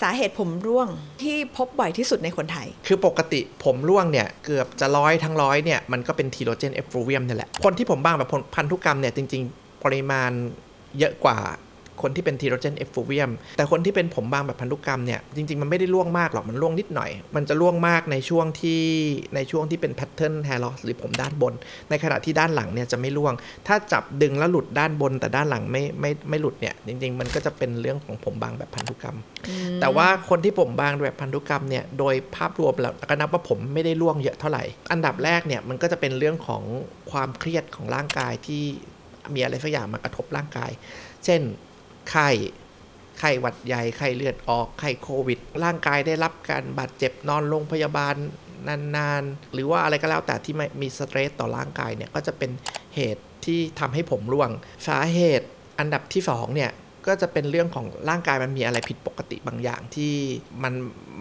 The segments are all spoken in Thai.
สาเหตุผมร่วงที่พบบ่อยที่สุดในคนไทย คือปกติผมร่วงเนี่ย เกือบจะร้อยทั้งร้อยเนี่ย มันก็เป็นทีโรเจนเอฟฟูเวียมนี่แหละ คนที่ผมบ้างแบบพันธุกรรมเนี่ย จริง ๆ ปริมาณเยอะกว่า คนที่เป็นทีโรเจนเอฟฟูเวียมแต่คนที่เป็นผมบางแบบพันธุกรรมเนี่ยจริง ๆ มันไม่ได้ร่วงมากหรอกมันร่วงนิดหน่อย มันจะร่วงมากในช่วงที่ในช่วงที่เป็นแพทเทิร์นแฮร์ลอสหรือผมด้านบน ในขณะที่ด้านหลังเนี่ยจะไม่ร่วง ถ้าจับดึงแล้วหลุดด้านบน แต่ด้านหลังไม่ไม่ไม่หลุดเนี่ยจริง ๆ มันก็จะเป็นเรื่องของผมบางแบบพันธุกรรม แต่ว่าคนที่ผมบางแบบพันธุกรรมเนี่ยโดยภาพรวมแล้วก็นับว่าผมไม่ได้ร่วงเยอะเท่าไหร่ อันดับแรกเนี่ยมันก็จะเป็นเรื่องของความเครียดของร่างกายที่มีอะไรสักอย่างมากระทบร่างกาย เช่น ไข้ไข้หวัดใหญ่ไข้เลือดออกไข้โควิด ร่างกายได้รับการบาดเจ็บนอนโรงพยาบาลนานๆ หรือว่าอะไรก็แล้วแต่ที่ไม่มีสเตรสต่อร่างกายเนี่ยก็จะเป็นเหตุที่ทำให้ผมร่วง สาเหตุอันดับที่สองเนี่ยก็จะเป็นเรื่องของร่างกายมันมีอะไรผิดปกติบางอย่างที่มัน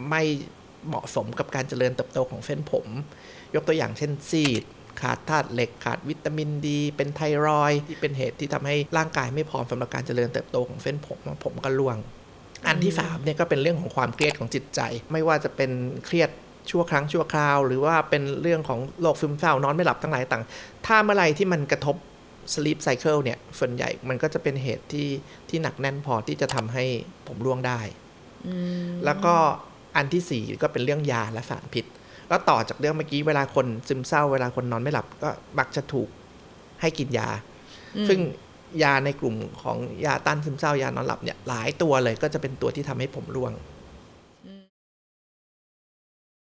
ไม่เหมาะสมกับการเจริญเติบโตของเส้นผม ยกตัวอย่างเช่นซีด ขาดธาตุเหล็กขาดวิตามินดี เป็นไทรอยด์ที่เป็นเหตุที่ทำให้ร่างกายไม่พร้อมสำหรับการเจริญเติบโตของเส้นผมผมก็ร่วง อันที่สามเนี่ยก็เป็นเรื่องของความเครียดของจิตใจ ไม่ว่าจะเป็นเครียดชั่วครั้งชั่วคราว หรือว่าเป็นเรื่องของโรคซึมเศร้านอนไม่หลับทั้งหลายต่าง ถ้าเมื่อไหรที่มันกระทบ sleep cycle เนี่ยส่วนใหญ่มันก็จะเป็นเหตุที่ที่หนักแน่นพอที่จะทำให้ผมร่วงได้ แล้วก็อันที่สี่ก็เป็นเรื่องยาและสารพิษ ก็ต่อจากเรื่องเมื่อกี้เวลาคนซึมเศร้าเวลาคนนอนไม่หลับก็มักจะถูกให้กินยา ซึ่งยาในกลุ่มของยาต้านซึมเศร้ายานอนหลับเนี่ยหลายตัวเลยก็จะเป็นตัวที่ทำให้ผมร่วงอ